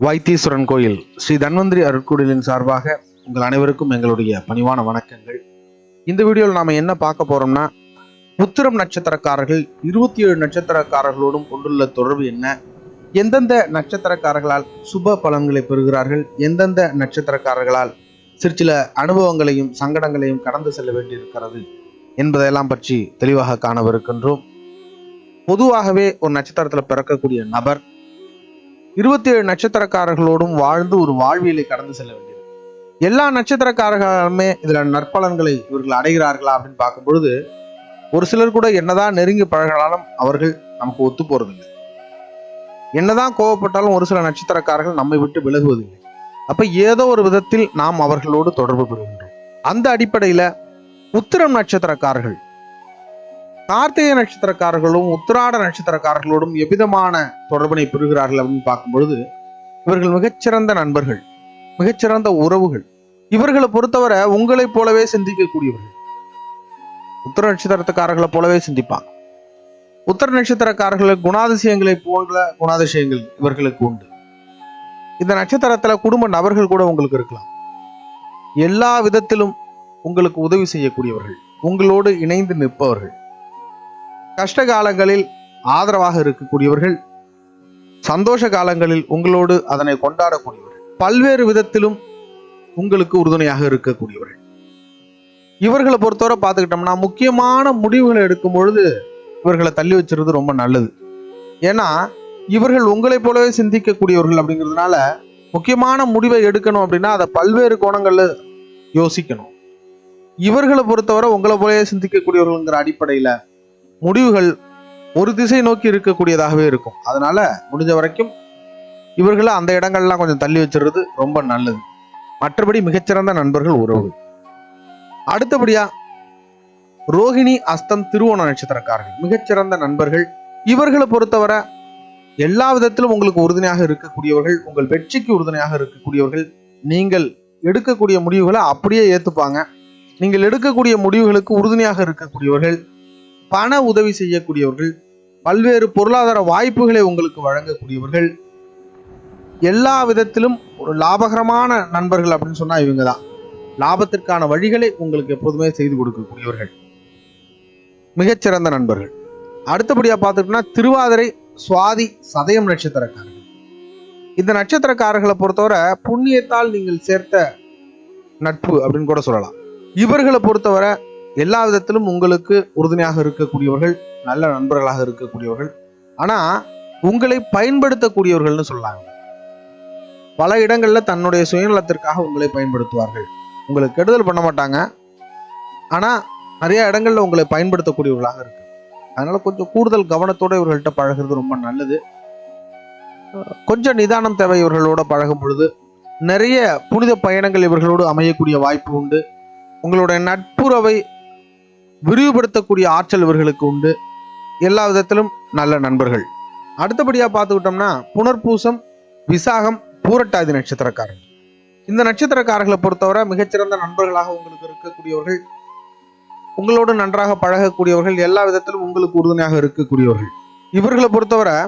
வைத்தீஸ்வரன் கோயில் ஸ்ரீ தன்வந்திரி அருட்குடிலின் சார்பாக உங்கள் அனைவருக்கும் எங்களுடைய பணிவான வணக்கங்கள். இந்த வீடியோவில் நாம் என்ன பார்க்க போறோம்னா உத்திரம் நட்சத்திரக்காரர்கள் இருபத்தி ஏழு நட்சத்திரக்காரர்களோடும் கொண்டுள்ள தொடர்பு என்ன? எந்தெந்த நட்சத்திரக்காரர்களால் சுப பலன்களை பெறுகிறார்கள்? எந்தெந்த நட்சத்திரக்காரர்களால் சிறு சில அனுபவங்களையும் சங்கடங்களையும் கடந்து செல்ல வேண்டியிருக்கிறது என்பதையெல்லாம் பற்றி தெளிவாக காணவிருக்கின்றோம். பொதுவாகவே ஒரு நட்சத்திரத்தில் பிறக்கக்கூடிய நபர் இருபத்தி ஏழு நட்சத்திரக்காரர்களோடும் வாழ்ந்து ஒரு வாழ்வியலை கடந்து செல்ல வேண்டியது. எல்லா நட்சத்திரக்காரர்களுமே இதுல நற்பலன்களை இவர்கள் அடைகிறார்களா அப்படின்னு பார்க்கும் பொழுது ஒரு சிலர் கூட என்னதான் நெருங்கி பழகினாலும் அவர்கள் நமக்கு ஒத்து போறதில்லை. என்னதான் கோவப்பட்டாலும் ஒரு சில நட்சத்திரக்காரர்கள் நம்மை விட்டு விலகுவதில்லை. அப்ப ஏதோ ஒரு விதத்தில் நாம் அவர்களோடு தொடர்பு பெறுகின்றோம் அந்த அடிப்படையில உத்திரம் நட்சத்திரக்காரர்கள் கார்த்திகை நட்சத்திரக்காரர்களும் உத்திராட நட்சத்திரக்காரர்களோடும் எவ்விதமான தொடர்பினை பெறுகிறார்கள் அப்படின்னு பார்க்கும்பொழுது இவர்கள் மிகச்சிறந்த நண்பர்கள் மிகச்சிறந்த உறவுகள். இவர்களை பொறுத்தவரை உங்களைப் போலவே சிந்திக்கக்கூடியவர்கள். உத்தர நட்சத்திரத்துக்காரர்களை போலவே சிந்திப்பாங்க. உத்தர நட்சத்திரக்காரர்கள் குணாதிசயங்களை போன்ற குணாதிசயங்கள் இவர்களுக்கு உண்டு. இந்த நட்சத்திரத்துல குடும்ப நபர்கள் கூட உங்களுக்கு இருக்கலாம். எல்லா விதத்திலும் உங்களுக்கு உதவி செய்யக்கூடியவர்கள். உங்களோடு இணைந்து நிற்பவர்கள். கஷ்ட காலங்களில் ஆதரவாக இருக்கக்கூடியவர்கள் சந்தோஷ காலங்களில் உங்களோடு அதனை கொண்டாடக்கூடியவர்கள் பல்வேறு விதத்திலும் உங்களுக்கு உறுதுணையாக இருக்கக்கூடியவர்கள். இவர்களை பொறுத்தவரை பார்த்துக்கிட்டோம்னா முக்கியமான முடிவுகளை எடுக்கும் பொழுது இவர்களை தள்ளி வச்சிருது ரொம்ப நல்லது. ஏன்னா இவர்கள் உங்களைப் போலவே சிந்திக்கக்கூடியவர்கள் அப்படிங்கிறதுனால முக்கியமான முடிவை எடுக்கணும் அப்படின்னா அதை பல்வேறு கோணங்களில் யோசிக்கணும். இவர்களை பொறுத்தவரை உங்களை போலவே சிந்திக்கக்கூடியவர்கள்ங்கிற அடிப்படையில முடிவுகள் ஒரு திசை நோக்கி இருக்கக்கூடியதாகவே இருக்கும். அதனால முடிஞ்ச வரைக்கும் இவர்களை அந்த இடங்கள்லாம் கொஞ்சம் தள்ளி வச்சிருறது ரொம்ப நல்லது. மற்றபடி மிகச்சிறந்த நண்பர்கள் உறவு அடுத்தபடியா ரோஹிணி அஸ்தம் திருவோண நட்சத்திரக்காரர்கள். மிகச்சிறந்த நண்பர்கள். இவர்களை பொறுத்தவரை எல்லா விதத்திலும் உங்களுக்கு உறுதுணையாக இருக்கக்கூடியவர்கள் உங்கள் வெற்றிக்கு உறுதுணையாக இருக்கக்கூடியவர்கள். நீங்கள் எடுக்கக்கூடிய முடிவுகளை அப்படியே ஏத்துப்பாங்க. நீங்கள் எடுக்கக்கூடிய முடிவுகளுக்கு உறுதுணையாக இருக்கக்கூடியவர்கள். பண உதவி செய்யக்கூடியவர்கள் பல்வேறு பொருளாதார வாய்ப்புகளை உங்களுக்கு வழங்கக்கூடியவர்கள் எல்லா விதத்திலும் ஒரு லாபகரமான நண்பர்கள் அப்படின்னு சொன்னா இவங்க தான் லாபத்திற்கான வழிகளை உங்களுக்கு எப்போதுமே செய்து கொடுக்கக்கூடியவர்கள். மிகச்சிறந்த நண்பர்கள். அடுத்தபடியா பார்த்துட்டோம்னா திருவாதிரை சுவாதி சதயம் நட்சத்திரக்காரர்கள். இந்த நட்சத்திரக்காரர்களை பொறுத்தவரை புண்ணியத்தால் நீங்கள் சேர்த்த நட்பு அப்படின்னு கூட சொல்லலாம். இவர்களை பொறுத்தவரை எல்லா விதத்திலும் உங்களுக்கு உறுதுணையாக இருக்கக்கூடியவர்கள் நல்ல நண்பர்களாக இருக்கக்கூடியவர்கள். ஆனால் உங்களை பயன்படுத்தக்கூடியவர்கள்னு சொல்லாங்க. பல இடங்களில் தன்னுடைய சுயநலத்திற்காக உங்களை பயன்படுத்துவார்கள். உங்களுக்கு கெடுதல் பண்ண மாட்டாங்க. ஆனால் நிறைய இடங்களில் உங்களை பயன்படுத்தக்கூடியவர்களாக இருக்கு. அதனால் கொஞ்சம் கூடுதல் கவனத்தோடு இவர்கள்ட்ட பழகிறது ரொம்ப நல்லது. கொஞ்சம் நிதானம் தேவை இவர்களோட பழகும் பொழுது. நிறைய புனித பயணங்கள் இவர்களோடு அமையக்கூடிய வாய்ப்பு உண்டு. உங்களுடைய நட்புறவை விரிவுபடுத்தக்கூடிய ஆற்றல் இவர்களுக்கு உண்டு. எல்லா விதத்திலும் நல்ல நண்பர்கள். அடுத்தபடியாக பார்த்துக்கிட்டோம்னா புனர்பூசம் விசாகம் பூரட்டாதி நட்சத்திரக்காரர்கள். இந்த நட்சத்திரக்காரர்களை பொறுத்தவரை மிகச்சிறந்த நண்பர்களாக உங்களுக்கு இருக்கக்கூடியவர்கள் உங்களோடு நன்றாக பழகக்கூடியவர்கள் எல்லா விதத்திலும் உங்களுக்கு உறுதுணையாக இருக்கக்கூடியவர்கள். இவர்களை பொறுத்தவரை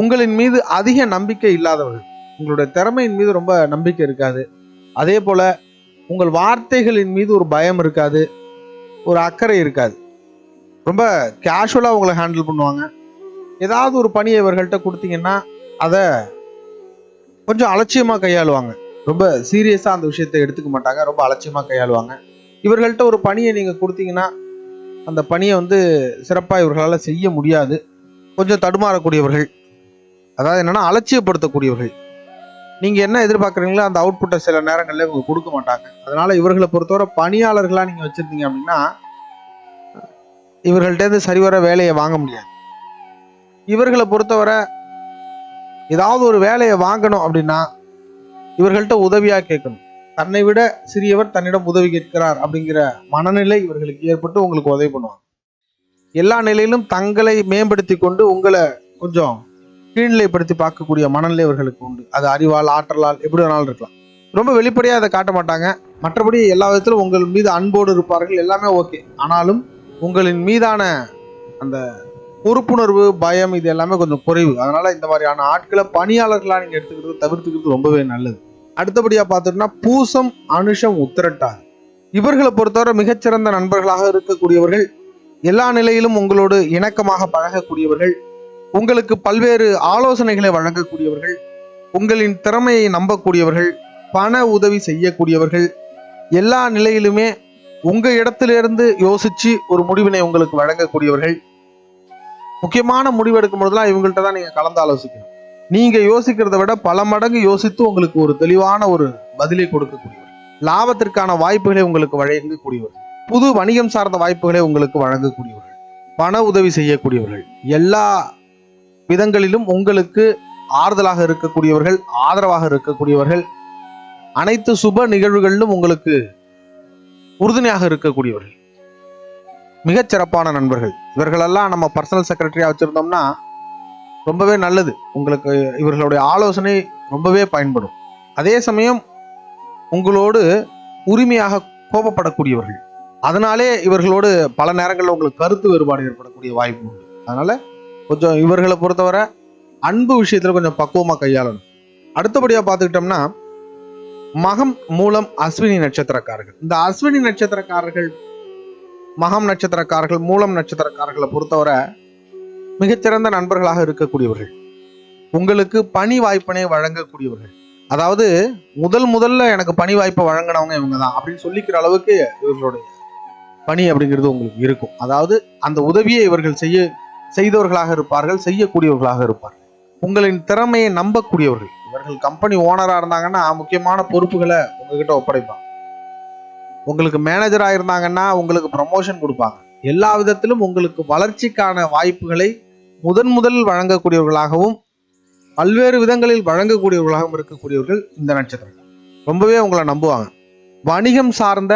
உங்களின் மீது அதிக நம்பிக்கை இல்லாதவர்கள். உங்களுடைய திறமையின் மீது ரொம்ப நம்பிக்கை இருக்காது. அதே போல உங்கள் வார்த்தைகளின் மீது ஒரு பயம் இருக்காது. ஒரு அக்கறை இருக்காது. ரொம்ப கேஷுவலாக உங்களை ஹேண்டில் பண்ணுவாங்க. ஏதாவது ஒரு பணியை இவர்கள்ட்ட கொடுத்தீங்கன்னா அதை கொஞ்சம் அலட்சியமாக கையாளுவாங்க. ரொம்ப சீரியஸாக அந்த விஷயத்தை எடுத்துக்க மாட்டாங்க. ரொம்ப அலட்சியமாக கையாளுவாங்க. இவர்கள்ட்ட ஒரு பணியை நீங்கள் கொடுத்தீங்கன்னா அந்த பணியை வந்து சிறப்பாக இவர்களால் செய்ய முடியாது. கொஞ்சம் தடுமாறக்கூடியவர்கள். அதாவது என்னென்னா அலட்சியப்படுத்தக்கூடியவர்கள். நீங்கள் என்ன எதிர்பார்க்குறீங்களோ அந்த அவுட்புட்டை சில நேரங்களில் இவங்க கொடுக்க மாட்டாங்க. அதனால் இவர்களை பொறுத்தவரை பணியாளர்களாக நீங்கள் வச்சுருந்தீங்க அப்படின்னா இவர்கள்ட்டேருந்து சரிவர வேலையை வாங்க முடியாது. இவர்களை பொறுத்தவரை ஏதாவது ஒரு வேலையை வாங்கணும் அப்படின்னா இவர்கள்ட்ட உதவியாக கேட்கணும். தன்னை விட சிறியவர் தன்னிடம் உதவி கேட்கிறார் அப்படிங்கிற மனநிலை இவர்களுக்கு ஏற்பட்டு உங்களுக்கு உதவி பண்ணுவாங்க. எல்லா நிலையிலும் தங்களை மேம்படுத்தி கொண்டு உங்களை கொஞ்சம் கீழ்நிலைப்படுத்தி பார்க்கக்கூடிய மனநிலை இவர்களுக்கு உண்டு. அது அறிவால் ஆற்றலால் எப்படி வேணாலும் இருக்கலாம். ரொம்ப வெளிப்படையாக அதை காட்ட மாட்டாங்க. மற்றபடி எல்லா விதத்திலும் உங்கள் மீது அன்போடு இருப்பார்கள். எல்லாமே ஓகே. ஆனாலும் உங்களின் மீதான அந்த பொறுப்புணர்வு பயம் இது எல்லாமே கொஞ்சம் குறைவு. அதனால இந்த மாதிரியான ஆட்களை பணியாளர்களா நீங்க எடுத்துக்கிறது தவிர்த்துக்கிறது ரொம்பவே நல்லது. அடுத்தபடியா பார்த்துட்டோம்னா பூசம் அனுஷம் உத்திரட்டார். இவர்களை பொறுத்தவரை மிகச்சிறந்த நண்பர்களாக இருக்கக்கூடியவர்கள் எல்லா நிலையிலும் உங்களோடு இணக்கமாக பழகக்கூடியவர்கள் உங்களுக்கு பல்வேறு ஆலோசனைகளை வழங்கக்கூடியவர்கள் உங்களின் திறமையை நம்பக்கூடியவர்கள் பண உதவி செய்யக்கூடியவர்கள் எல்லா நிலையிலுமே உங்க இடத்திலிருந்து யோசிச்சு ஒரு முடிவினை உங்களுக்கு வழங்கக்கூடியவர்கள். முக்கியமான முடிவு எடுக்கும் போதெல்லாம் இவங்கள்ட்ட தான் நீங்க கலந்து ஆலோசிக்கணும். நீங்க யோசிக்கிறத விட பல மடங்கு யோசித்து உங்களுக்கு ஒரு தெளிவான ஒரு பதிலை கொடுக்கக்கூடியவர். லாபத்திற்கான வாய்ப்புகளை உங்களுக்கு வழங்கக்கூடியவர். புது வணிகம் சார்ந்த வாய்ப்புகளை உங்களுக்கு வழங்கக்கூடியவர்கள். பண உதவி செய்யக்கூடியவர்கள். எல்லா விதங்களிலும் உங்களுக்கு ஆறுதலாக இருக்கக்கூடியவர்கள் ஆதரவாக இருக்கக்கூடியவர்கள் அனைத்து சுப நிகழ்வுகளிலும் உங்களுக்கு உறுதுணையாக இருக்கக்கூடியவர்கள். மிகச் சிறப்பான நண்பர்கள். இவர்களெல்லாம் நம்ம பர்சனல் செக்ரட்டரியா வச்சிருந்தோம்னா ரொம்பவே நல்லது. உங்களுக்கு இவர்களுடைய ஆலோசனை ரொம்பவே பயன்படும். அதே சமயம் உங்களோடு உரிமையாக கோபப்படக்கூடியவர்கள். அதனாலே இவர்களோடு பல நேரங்களில் உங்களுக்கு கருத்து வேறுபாடு ஏற்படக்கூடிய வாய்ப்பு உண்டு. அதனால கொஞ்சம் இவர்களை பொறுத்தவரை அன்பு விஷயத்துல கொஞ்சம் பக்குவமா கையாளணும். அடுத்தபடியா பார்த்துக்கிட்டோம்னா மகம் மூலம் அஸ்வினி நட்சத்திரக்காரர்கள். இந்த அஸ்வினி நட்சத்திரக்காரர்கள் மகம் நட்சத்திரக்காரர்கள் மூலம் நட்சத்திரக்காரர்களை பொறுத்தவரை மிகச்சிறந்த நண்பர்களாக இருக்கக்கூடியவர்கள். உங்களுக்கு பணி வாய்ப்பினை வழங்கக்கூடியவர்கள். அதாவது முதல் முதல்ல எனக்கு பணி வாய்ப்பை வழங்கினவங்க இவங்க தான் அப்படின்னு சொல்லிக்கிற அளவுக்கு இவர்களுடைய பணி அப்படிங்கிறது உங்களுக்கு இருக்கும். அதாவது அந்த உதவியை இவர்கள் செய்ய செய்தவர்களாக இருப்பார்கள் செய்யக்கூடியவர்களாக இருப்பார்கள். உங்களின் திறமையை நம்பக்கூடியவர்கள். இவர்கள் கம்பெனி ஓனராக இருந்தாங்கன்னா முக்கியமான பொறுப்புகளை உங்ககிட்ட ஒப்படைப்பாங்க. உங்களுக்கு மேனேஜராக இருந்தாங்கன்னா உங்களுக்கு ப்ரமோஷன் கொடுப்பாங்க. எல்லா விதத்திலும் உங்களுக்கு வளர்ச்சிக்கான வாய்ப்புகளை முதன் முதலில் வழங்கக்கூடியவர்களாகவும் பல்வேறு விதங்களில் வழங்கக்கூடியவர்களாகவும் இருக்கக்கூடியவர்கள் இந்த நட்சத்திரம் ரொம்பவே உங்களை நம்புவாங்க. வணிகம் சார்ந்த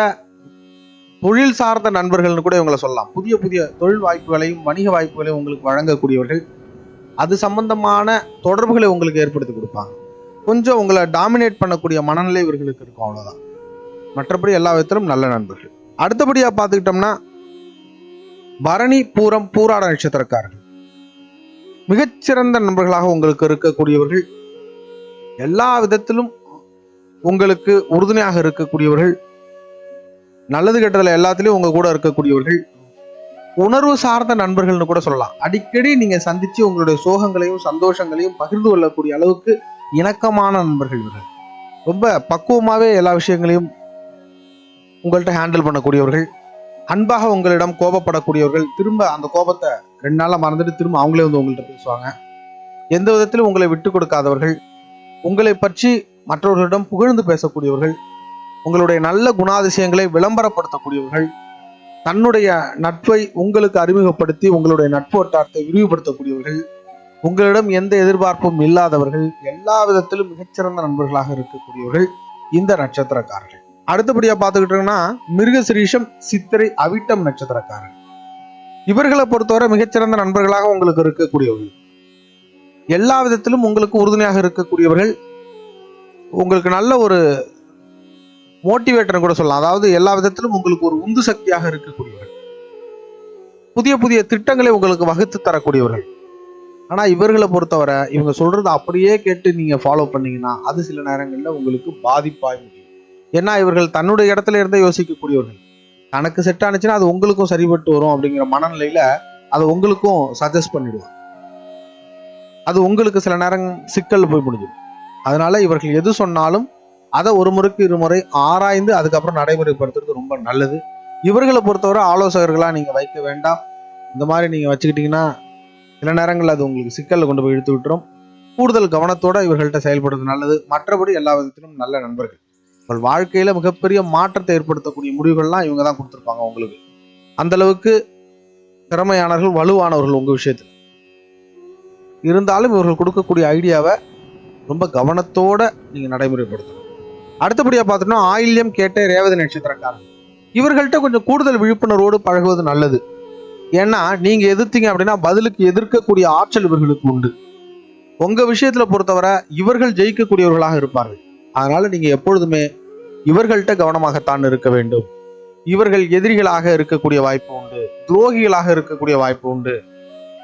தொழில் சார்ந்த நண்பர்கள்னு கூட இவங்களை சொல்லலாம். புதிய புதிய தொழில் வாய்ப்புகளையும் வணிக வாய்ப்புகளையும் உங்களுக்கு வழங்கக்கூடியவர்கள் அது சம்பந்தமான தொடர்புகளை உங்களுக்கு ஏற்படுத்தி கொடுப்பாங்க. கொஞ்சம் உங்களை டாமினேட் பண்ணக்கூடிய மனநிலை இவர்களுக்கு இருக்கும் அவ்வளோதான் மற்றபடி எல்லா விதத்திலும் நல்ல நண்பர்கள். அடுத்தபடியாக பார்த்துக்கிட்டோம்னா பரணி பூரம் பூராட நட்சத்திரக்காரர்கள். மிகச்சிறந்த நண்பர்களாக உங்களுக்கு இருக்கக்கூடியவர்கள் எல்லா விதத்திலும் உங்களுக்கு உறுதுணையாக இருக்கக்கூடியவர்கள் நல்லது கெட்டதில் எல்லாத்துலேயும் உங்கள் கூட இருக்கக்கூடியவர்கள் உணர்வு சார்ந்த நண்பர்கள்னு கூட சொல்லலாம். அடிக்கடி நீங்கள் சந்தித்து உங்களுடைய சோகங்களையும் சந்தோஷங்களையும் பகிர்ந்து கொள்ளக்கூடிய அளவுக்கு இணக்கமான நண்பர்கள் இவர்கள். ரொம்ப பக்குவமாகவே எல்லா விஷயங்களையும் உங்கள்கிட்ட ஹேண்டில் பண்ணக்கூடியவர்கள் அன்பாக உங்களிடம் கோபப்படக்கூடியவர்கள் திரும்ப அந்த கோபத்தை ரெண்டு நாளாக மறந்துட்டு திரும்ப அவங்களே வந்து உங்கள்கிட்ட பேசுவாங்க. எந்த விதத்திலும் உங்களை விட்டு கொடுக்காதவர்கள் உங்களை பற்றி மற்றவர்களிடம் புகழ்ந்து பேசக்கூடியவர்கள் உங்களுடைய நல்ல குணாதிசயங்களை விளம்பரப்படுத்தக்கூடியவர்கள் தன்னுடைய நட்பை உங்களுக்கு அறிமுகப்படுத்தி உங்களுடைய நட்பு வட்டாரத்தை விரிவுபடுத்தக்கூடியவர்கள் உங்களிடம் எந்த எதிர்பார்ப்பும் இல்லாதவர்கள் எல்லா விதத்திலும் மிகச்சிறந்த நண்பர்களாக இருக்கக்கூடியவர்கள் இந்த நட்சத்திரக்காரர்கள். அடுத்தபடியாக பார்த்துக்கிட்டோம்னா மிருகசிரீஷம் சித்திரை அவிட்டம் நட்சத்திரக்காரர்கள். இவர்களை பொறுத்தவரை மிகச்சிறந்த நண்பர்களாக உங்களுக்கு இருக்கக்கூடியவர்கள். எல்லா விதத்திலும் உங்களுக்கு உறுதுணையாக இருக்கக்கூடியவர்கள் உங்களுக்கு நல்ல ஒரு மோட்டிவேட்டர் கூட சொல்லலாம். அதாவது எல்லா விதத்திலும் உங்களுக்கு ஒரு உந்து சக்தியாக இருக்கக்கூடியவர்கள். புதிய புதிய திட்டங்களை உங்களுக்கு வகுத்து தரக்கூடியவர்கள். ஆனா இவர்களை பொறுத்தவரை இவங்க சொல்றதை அப்படியே கேட்டு நீங்க ஃபாலோ பண்ணீங்கன்னா அது சில நேரங்கள்ல உங்களுக்கு பாதிப்பாய் முடியும். ஏன்னா இவர்கள் தன்னுடைய இடத்துல இருந்தே யோசிக்கக்கூடியவர்கள். தனக்கு செட் ஆனிச்சுன்னா அது உங்களுக்கும் சரிபட்டு வரும் அப்படிங்கிற மனநிலையில அதை உங்களுக்கும் சஜஸ்ட் பண்ணிடுவாங்க. அது உங்களுக்கு சில நேரம் சிக்கல் போய் முடிஞ்சிடும். அதனால இவர்கள் எது சொன்னாலும் அதை ஒரு முறைக்கு இருமுறை ஆராய்ந்து அதுக்கப்புறம் நடைமுறைப்படுத்துறது ரொம்ப நல்லது. இவர்களை பொறுத்தவரை ஆலோசகர்களாக நீங்கள் வைக்க வேண்டாம். இந்த மாதிரி நீங்கள் வச்சுக்கிட்டீங்கன்னா சில நேரங்களில் அது உங்களுக்கு சிக்கலில் கொண்டு போய் இழுத்து விட்டுரும். கூடுதல் கவனத்தோட இவர்கள்ட்ட செயல்படுறது நல்லது. மற்றபடி எல்லா விதத்திலும் நல்ல நண்பர்கள். உங்கள் வாழ்க்கையில் மிகப்பெரிய மாற்றத்தை ஏற்படுத்தக்கூடிய முடிவுகள்லாம் இவங்க தான் கொடுத்துருப்பாங்க உங்களுக்கு. அந்தளவுக்கு திறமையானவர்கள் வலுவானவர்கள் உங்கள் விஷயத்தில். இருந்தாலும் இவர்கள் கொடுக்கக்கூடிய ஐடியாவை ரொம்ப கவனத்தோட நீங்கள் நடைமுறைப்படுத்தணும். அடுத்தபடியாக பார்த்தோம்னா ஆயில்யம் கேட்ட ரேவதி நட்சத்திரக்காரன். இவர்கள்ட்ட கொஞ்சம் கூடுதல் விழிப்புணர்வோடு பழகுவது நல்லது. ஏன்னா நீங்கள் எதிர்த்தீங்க அப்படின்னா பதிலுக்கு எதிர்க்கக்கூடிய ஆற்றல் இவர்களுக்கு உண்டு. உங்கள் விஷயத்தில் பொறுத்தவரை இவர்கள் ஜெயிக்கக்கூடியவர்களாக இருப்பார்கள். அதனால் நீங்கள் எப்பொழுதுமே இவர்கள்ட்ட கவனமாகத்தான் இருக்க வேண்டும். இவர்கள் எதிரிகளாக இருக்கக்கூடிய வாய்ப்பு உண்டு. துரோகிகளாக இருக்கக்கூடிய வாய்ப்பு உண்டு.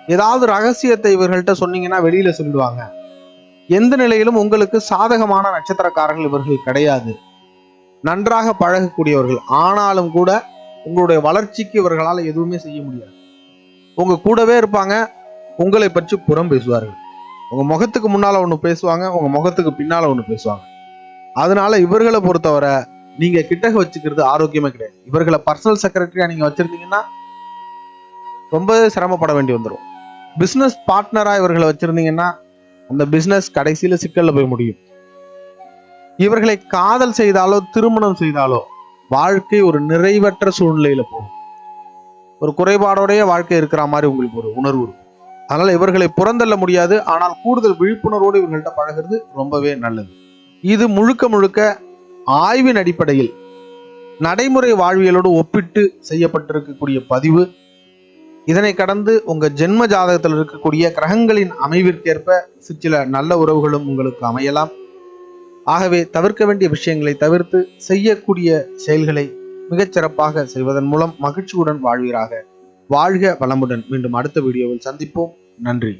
ஏதாவது ரகசியத்தை இவர்கள்ட்ட சொன்னீங்கன்னா வெளியில் சொல்லிடுவாங்க எந்த நிலையிலும் உங்களுக்கு சாதகமான நட்சத்திரக்காரர்கள் இவர்கள் கிடையாது. நன்றாக பழகக்கூடியவர்கள். ஆனாலும் கூட உங்களுடைய வளர்ச்சிக்கு இவர்களால் எதுவுமே செய்ய முடியாது. உங்க கூடவே இருப்பாங்க. உங்களை பற்றி புறம் பேசுவார்கள். உங்க முகத்துக்கு முன்னால ஒன்று பேசுவாங்க. உங்க முகத்துக்கு பின்னால ஒன்று பேசுவாங்க. அதனால இவர்களை பொறுத்தவரை நீங்க கிட்டக வச்சுக்கிறது ஆரோக்கியமே கிடையாது. இவர்களை பர்சனல் செக்ரட்டரியா நீங்க வச்சிருந்தீங்கன்னா ரொம்பவே சிரமப்பட வேண்டி வந்துடும் பிஸ்னஸ் பார்ட்னரா இவர்களை வச்சிருந்தீங்கன்னா அந்த பிசினஸ் கடைசியில சிக்கல்ல போய் முடியும். இவர்களை காதல் செய்தாலோ திருமணம் செய்தாலோ வாழ்க்கை ஒரு நிறைவற்ற சூழ்நிலையில போகும். ஒரு குறைபாடோடைய வாழ்க்கை இருக்கிற மாதிரி உங்களுக்கு ஒரு உணர்வு இருக்கும். அதனால இவர்களை புறந்தள்ள முடியாது. ஆனால் கூடுதல் விழிப்புணர்வோடு இவர்கள்ட்ட பழகிறது ரொம்பவே நல்லது. இது முழுக்க முழுக்க ஆய்வின் அடிப்படையில் நடைமுறை வாழ்வியலோடு ஒப்பிட்டு செய்யப்பட்டிருக்கக்கூடிய பதிவு. இதனை கடந்து உங்க ஜென்ம ஜாதகத்தில் இருக்கக்கூடிய கிரகங்களின் அமைவிற்கேற்ப சிற்சில நல்ல உறவுகளும் உங்களுக்கு அமையலாம். ஆகவே தவிர்க்க வேண்டிய விஷயங்களை தவிர்த்து செய்யக்கூடிய செயல்களை மிகச்சிறப்பாக செய்வதன் மூலம் மகிழ்ச்சியுடன் வாழ்வீராக. வாழ்க வளமுடன். மீண்டும் அடுத்த வீடியோவில் சந்திப்போம். நன்றி.